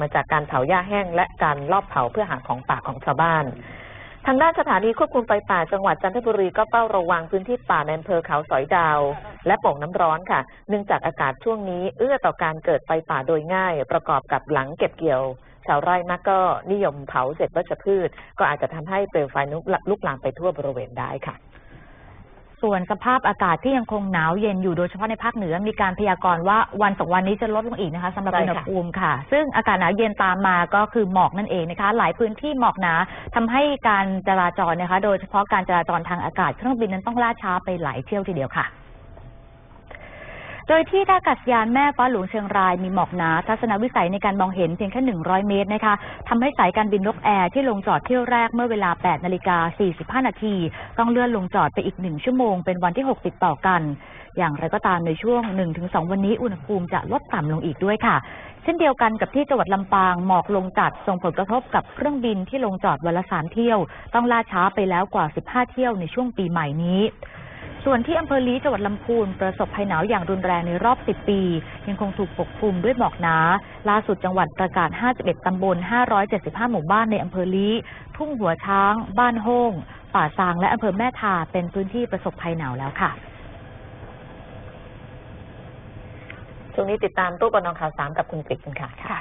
มาจากการเผาหญ้าแห้ง และการลอบเผาเพื่อหาของป่าของชาวบ้าน ทางด้านสถานีควบคุมไฟป่าจังหวัดจันทบุรีก็เฝ้าระวังพื้นที่ป่าในอำเภอเขาสอยดาว และโป่งน้ำร้อนค่ะ เนื่องจากอากาศช่วงนี้เอื้อต่อการเกิดไฟป่าโดยง่าย ประกอบกับหลังเก็บเกี่ยวชาวไร่มักก็นิยมเผาเศษวัชพืช ก็อาจจะทำให้เปลวไฟลุกลามไปทั่วบริเวณได้ค่ะ ส่วนสภาพอากาศที่ยังคงหนาวเย็นอยู่โดยเฉพาะในภาคเหนือ มีการพยากรณ์ว่าวันสองวันนี้จะลดลงอีกนะคะสำหรับใช่อุณหค่ะภูมิค่ะ ซึ่งอากาศหนาวเย็นตามมาก็คือหมอกนั่นเองนะคะ หลายพื้นที่หมอกหนาทำให้การจราจรนะคะ โดยเฉพาะการจราจรทางอากาศเครื่องบินนั้นต้องล่าช้าไปหลายเที่ยวทีเดียวค่ะโดยที่ท่าอากาศยานแม่ฟ้าหลวงเชียงรายมีหมอกหนา ทัศนวิสัยในการมองเห็นเพียงแค่ 100 เมตรนะคะทำให้สายการบินนกแอร์ที่ลงจอดเที่ยวแรกเมื่อเวลา 8 นาฬิกา 45 นาที ต้องเลื่อนลงจอดไปอีก 1 ชั่วโมง เป็นวันที่ 6 ติดต่อกัน อย่างไรก็ตามในช่วง 1-2 วันนี้อุณหภูมิจะลดต่ำลงอีกด้วยค่ะ เช่นเดียวกันกับที่จังหวัดลำปางหมอกลงจัดส่งผลกระทบกับเครื่องบินที่ลงจอดวันละสามเที่ยว ต้องล่าช้าไปแล้วกว่า 15 เที่ยวในช่วงปีใหม่นี้ ส่วนที่อำเภอลีจังหวัดลำพูนประสบภัยหนาวอย่างรุนแรงในรอบ 10 ปี ยังคงถูกปกคลุมด้วยหมอกหนา ล่าสุดจังหวัดประกาศ 51 ตำบล 575 หมู่บ้านในอำเภอลีทุ่งหัวช้าง บ้านโฮ่งป่าซางและอำเภอแม่ทาเป็นพื้นที่ประสบภัยหนาวแล้วค่ะช่วงนี้ติดตามตู้ปนข่าวสามกับคุณกฤษกันค่ะ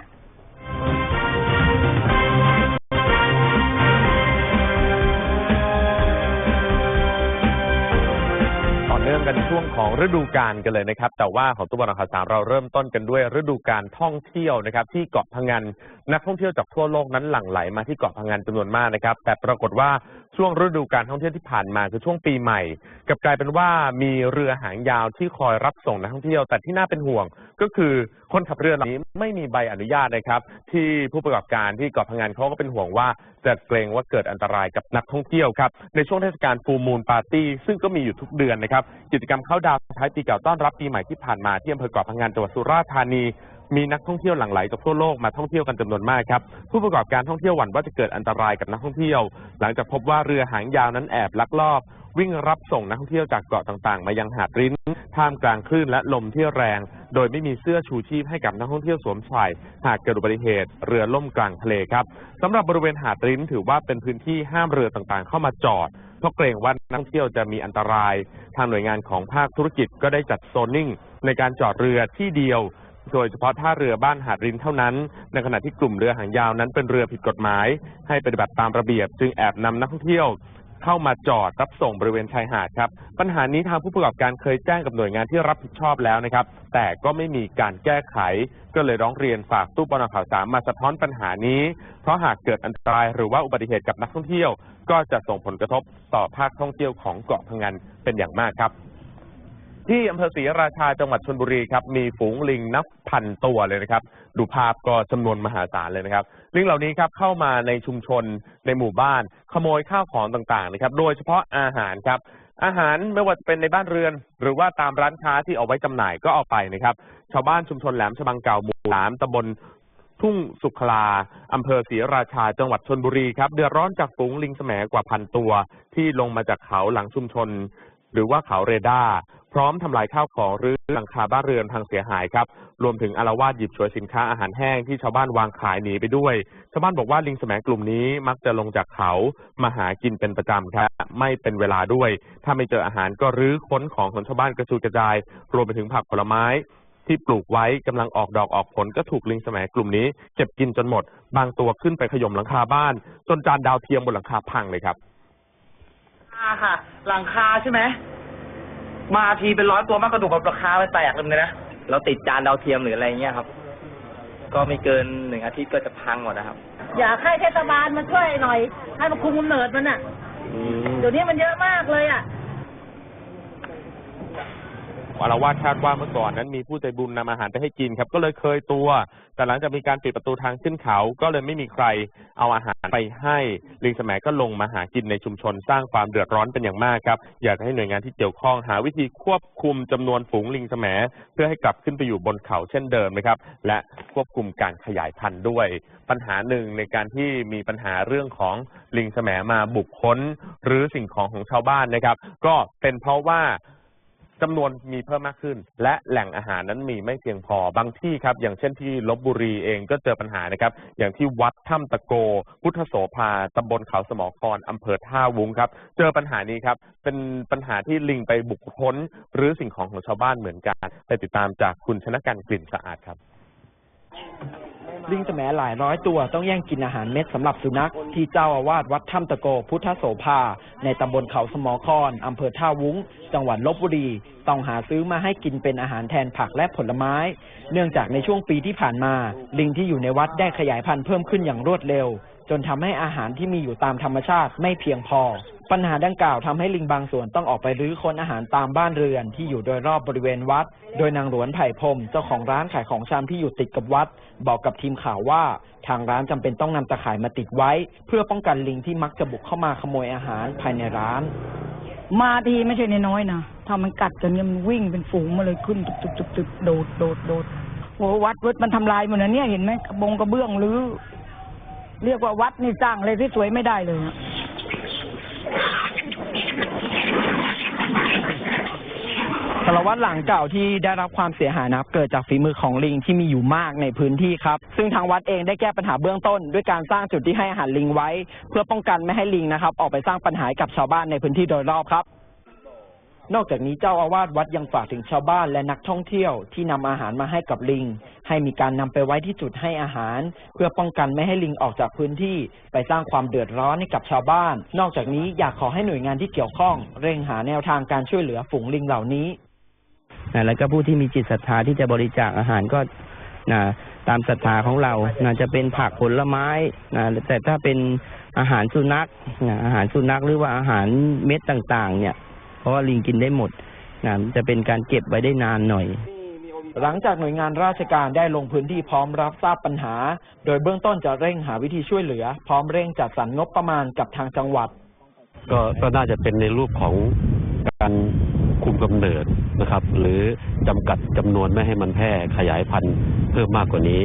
ของฤดูกาลกันเลยนะครับ แต่ว่าของตุบอลข่าวสามเราเริ่มต้นกันด้วย ฤดูกาลท่องเที่ยวนะครับ ที่เกาะพังงานนักท่องเที่ยวจากทั่วโลกนั้นหลั่งไหลมาที่เกาะพังงานจำนวนมากนะครับ แต่ปรากฏว่า ช่วงฤดูการท่องเที่ยวที่ผ่านมาคือช่วงปีใหม่กับกลายเป็นว่ามีเรือหางยาวที่คอยรับส่งนักท่องเที่ยวแต่ที่น่าเป็นห่วง ก็คือคนขับเรือลำนี้ไม่มีใบอนุญาตนะครับ ที่ผู้ประกอบการที่เกาะพังงานเขาก็เป็นห่วงว่าจะเกรงว่าเกิดอันตรายกับนักท่องเที่ยวครับในช่วงเทศกาลฟูมูลปาร์ตี้ซึ่งก็มีอยู่ทุกเดือนนะครับกิจกรรมเข้าดาวท้ายปีเก่าต้อนรับปีใหม่ที่ผ่านมาที่อำเภอเกาะพังงานจังหวัดสุราษฎร์ธานี มีนักท่องเที่ยวหลั่งไหลจากทั่วโลกมาท่องเที่ยวกันจำนวนมากครับผู้ประกอบการท่องเที่ยวหวั่นว่าจะเกิดอันตรายกับนักท่องเที่ยว หลังจากพบว่าเรือหางยาวนั้นแอบลักลอบ วิ่งรับส่งนักท่องเที่ยวจากเกาะต่างๆ มายังหาดริ้น ท่ามกลางคลื่นและลมที่แรง โดยไม่มีเสื้อชูชีพให้กับนักท่องเที่ยวสวมใส่หากเกิดอุบัติเหตุ เรือล่มกลางทะเลครับสำหรับบริเวณหาดริ้นถือว่าเป็นพื้นที่ห้ามเรือต่างๆ เข้ามาจอดเพราะเกรงว่านักท่องเที่ยวจะมีอันตราย ทางหน่วยงานของภาคธุรกิจก็ได้จัดโซนนิ่ง ในการจอดเรือที่เดียว โดยเฉพาะท่าเรือบ้านหาดรินเท่านั้น ในขณะที่กลุ่มเรือหางยาวนั้นเป็นเรือผิดกฎหมาย ให้ปฏิบัติตามระเบียบ จึงแอบนำนักท่องเที่ยว เข้ามาจอดรับส่งบริเวณชายหาดครับ ปัญหานี้ทางผู้ประกอบการเคยแจ้งกับหน่วยงานที่รับผิดชอบแล้วนะครับ แต่ก็ไม่มีการแก้ไข ก็เลยร้องเรียนฝากตู้ปนข่าวสามมาสะท้อนปัญหานี้ เพราะหากเกิดอันตรายหรือว่าอุบัติเหตุกับนักท่องเที่ยว ก็จะส่งผลกระทบต่อภาคท่องเที่ยวของเกาะพังงานเป็นอย่างมากครับ ที่อำเภอศรีราชาจังหวัดชนบุรีครับมีฝูงลิงนับพันตัวเลยนะครับ ดูภาพก็จำนวนมหาศาลเลยนะครับ ลิงเหล่านี้ครับเข้ามาในชุมชนในหมู่บ้าน ขโมยข้าวของต่างๆนะครับ โดยเฉพาะอาหารครับ อาหารไม่ว่าจะเป็นในบ้านเรือน หรือว่าตามร้านค้าที่เอาไว้จำหน่ายก็เอาไปนะครับ ชาวบ้านชุมชนแหลมฉบังเก่าหมู่สามตำบลทุ่งสุขลาอำเภอศรีราชา จังหวัดชนบุรีครับ เดือดร้อนจากฝูงลิงแสมกว่าพันตัว ที่ลงมาจากเขาหลังชุมชน หรือว่าเขาเรดาร์ พร้อมทำลายข้าวของหรือหลังคาบ้านเรือนพังเสียหายครับ รวมถึงอารวาสหยิบฉวยสินค้าอาหารแห้งที่ชาวบ้านวางขายหนีไปด้วย ชาวบ้านบอกว่าลิงแสมกลุ่มนี้มักจะลงจากเขามาหากินเป็นประจำครับ ไม่เป็นเวลาด้วย ถ้าไม่เจออาหารก็รื้อค้นของของชาวบ้านกระจุยกระจาย รวมไปถึงผักผลไม้ที่ปลูกไว้กำลังออกดอกออกผลก็ถูกลิงแสมกลุ่มนี้เก็บกินจนหมด บางตัวขึ้นไปขย่มหลังคาบ้าน จนจานดาวเทียมบนหลังคาพังเลยครับค่ะหลังคาใช่ไหม มาทีเป็นร้อยตัวมากกระดูกแบบราคาไปแตกเลยนะ เราติดจานดาวเทียมหรืออะไรเงี้ยครับ ก็ไม่เกินหนึ่งอาทิตย์ก็จะพังหมดนะครับ อยากให้เทศบาลมาช่วยหน่อย ให้มาคุมกำเนิดมันอะ เดี๋ยวนี้มันเยอะมากเลยอะ อารวาสคาดว่าเมื่อก่อนนั้นมีผู้ใจบุญนำอาหารไปให้กินครับ ก็เลยเคยตัว แต่หลังจากมีการปิดประตูทางขึ้นเขา ก็เลยไม่มีใครเอาอาหารไปให้ ลิงสมัยก็ลงมาหากินในชุมชนสร้างความเดือดร้อนเป็นอย่างมากครับ อยากให้หน่วยงานที่เกี่ยวข้องหาวิธีควบคุมจำนวนฝูงลิงสมัยเพื่อให้กลับขึ้นไปอยู่บนเขาเช่นเดิมนะครับ และควบคุมการขยายพันธุ์ด้วย ปัญหาหนึ่งในการที่มีปัญหาเรื่องของลิงสมัยมาบุกค้น หรือสิ่งของของชาวบ้านนะครับ ก็เป็นเพราะว่า จำนวนมีเพิ่มมากขึ้น และแหล่งอาหารนั้นมีไม่เพียงพอบางที่ครับ อย่างเช่นที่ลบบุรีเองก็เจอปัญหานะครับ อย่างที่วัดถ้ำตะโก พุทธโสภาตำบลเขาสมอครอำเภอท่าวุ้งครับ เจอปัญหานี้ครับ เป็นปัญหาที่ลิงไปบุกค้นหรือสิ่งของของชาวบ้านเหมือนกัน ไปติดตามจากคุณชนะกันกลิ่นสะอาดครับ ลิงแสมหลายร้อยตัวต้องแย่งกินอาหารเม็ดสำหรับสุนัขที่เจ้าอาวาสวัดถ้ำตะโกพุทธโสภา ในตำบลเขาสมอคอนอำเภอท่าวุ้ง จังหวัดลบบุรี ต้องหาซื้อมาให้กินเป็นอาหารแทนผักและผลไม้ เนื่องจากในช่วงปีที่ผ่านมา ลิงที่อยู่ในวัดได้ขยายพันธุ์เพิ่มขึ้นอย่างรวดเร็ว จนทำให้อาหารที่มีอยู่ตามธรรมชาติไม่เพียงพอ ปัญหาดังกล่าวทำให้ลิงบางส่วนต้องออกไปรื้อค้นอาหารตามบ้านเรือนที่อยู่โดยรอบบริเวณวัด โดยนางหลวนไผ่พรมเจ้าของร้านขายของชำที่อยู่ติดกับวัด บอกกับทีมข่าวว่า ทางร้านจำเป็นต้องนำตะข่ายมาติดไว้ เพื่อป้องกันลิงที่มักจะบุกเข้ามาขโมยอาหารภายในร้าน มาทีไม่ใช่น้อยนะถ้ามันกัดกันเนี่ยมันวิ่งเป็นฝูงมาเลยขึ้นตุบตุบตุบตุบโดดโดดโดดโอ้วัดวัดมันทำลายหมดนะเนี่ยเห็นไหมกระบงกระเบื้องหรือ เรียกว่าวัดนี่สร้างอะไรที่สวยไม่ได้เลยสารวัตรหลังเก่าที่ได้รับความเสียหายนะครับ เกิดจากฝีมือของลิงที่มีอยู่มากในพื้นที่ครับ ซึ่งทางวัดเองได้แก้ปัญหาเบื้องต้น ด้วยการสร้างจุดที่ให้อาหารลิงไว้ เพื่อป้องกันไม่ให้ลิงนะครับ ออกไปสร้างปัญหากับชาวบ้านในพื้นที่โดยรอบครับ นอกจากนี้เจ้าอาวาสวัดยังฝากถึงชาวบ้านและนักท่องเที่ยวที่นำอาหารมาให้กับลิง ให้มีการนำไปไว้ที่จุดให้อาหาร เพื่อป้องกันไม่ให้ลิงออกจากพื้นที่ ไปสร้างความเดือดร้อนให้กับชาวบ้าน นอกจากนี้อยากขอให้หน่วยงานที่เกี่ยวข้อง เร่งหาแนวทางการช่วยเหลือฝูงลิงเหล่านี้แล้วก็ผู้ที่มีจิตศรัทธาที่จะบริจาคอาหารก็นะตามศรัทธาของเรานะจะเป็นผักผลไม้นะแต่ถ้าเป็นอาหารสุนัขนะอาหารสุนัขหรือว่าอาหารเม็ดต่าง ๆ เนี่ย เพราะว่าลิงกินได้หมดนะจะเป็นการเก็บไว้ได้นานหน่อย หลังจากหน่วยงานราชการได้ลงพื้นที่พร้อมรับทราบปัญหา โดยเบื้องต้นจะเร่งหาวิธีช่วยเหลือ พร้อมเร่งจัดสรรงบประมาณกับทางจังหวัด ก็ก็น่าจะเป็นในรูปของการคุมกำเนิดนะครับ หรือจำกัดจำนวนไม่ให้มันแพร่ขยายพันธุ์เพิ่มมากกว่านี้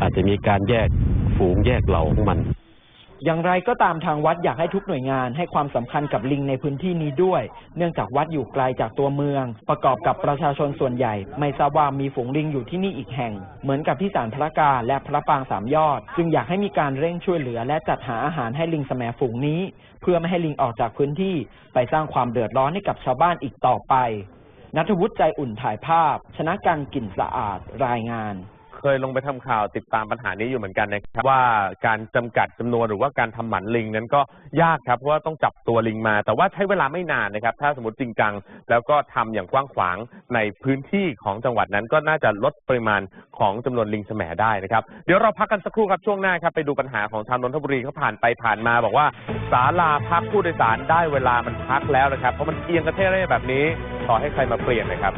อาจจะมีการแยกฝูงแยกเหล่าของมัน อย่างไรก็ตามทางวัดอยากให้ทุกหน่วยงานให้ความสำคัญกับลิงในพื้นที่นี้ด้วย เนื่องจากวัดอยู่ไกลจากตัวเมือง ประกอบกับประชาชนส่วนใหญ่ ไม่ทราบว่ามีฝูงลิงอยู่ที่นี่อีกแห่ง เหมือนกับที่ศาลพระกาและพระปางสามยอด จึงอยากให้มีการเร่งช่วยเหลือและจัดหาอาหารให้ลิงแสมฝูงนี้ เพื่อไม่ให้ลิงออกจากพื้นที่ไปสร้างความเดือดร้อนให้กับชาวบ้านอีกต่อไปนัทวุฒิใจอุ่นถ่ายภาพ ชนะการกลิ่นสะอาดรายงาน เคยลงไปทำข่าวติดตามปัญหานี้อยู่เหมือนกันนะครับว่าการจำกัดจำนวนหรือว่าการทำหมันลิงนั้นก็ยากครับเพราะว่าต้องจับตัวลิงมา แต่ว่าใช้เวลาไม่นานนะครับ ถ้าสมมติจริงจังแล้วก็ทำอย่างกว้างขวางในพื้นที่ของจังหวัดนั้นก็น่าจะลดปริมาณของจำนวนลิงแสมได้นะครับ เดี๋ยวเราพักกันสักครู่ครับช่วงหน้าครับไปดูปัญหาของชาวนนทบุรีเขาผ่านไปผ่านมาบอกว่าศาลาพักผู้โดยสารได้เวลามันพักแล้วนะครับเพราะมันเอียงกระเทเร่แบบนี้ต่อให้ใครมาเปลี่ยนนะครับ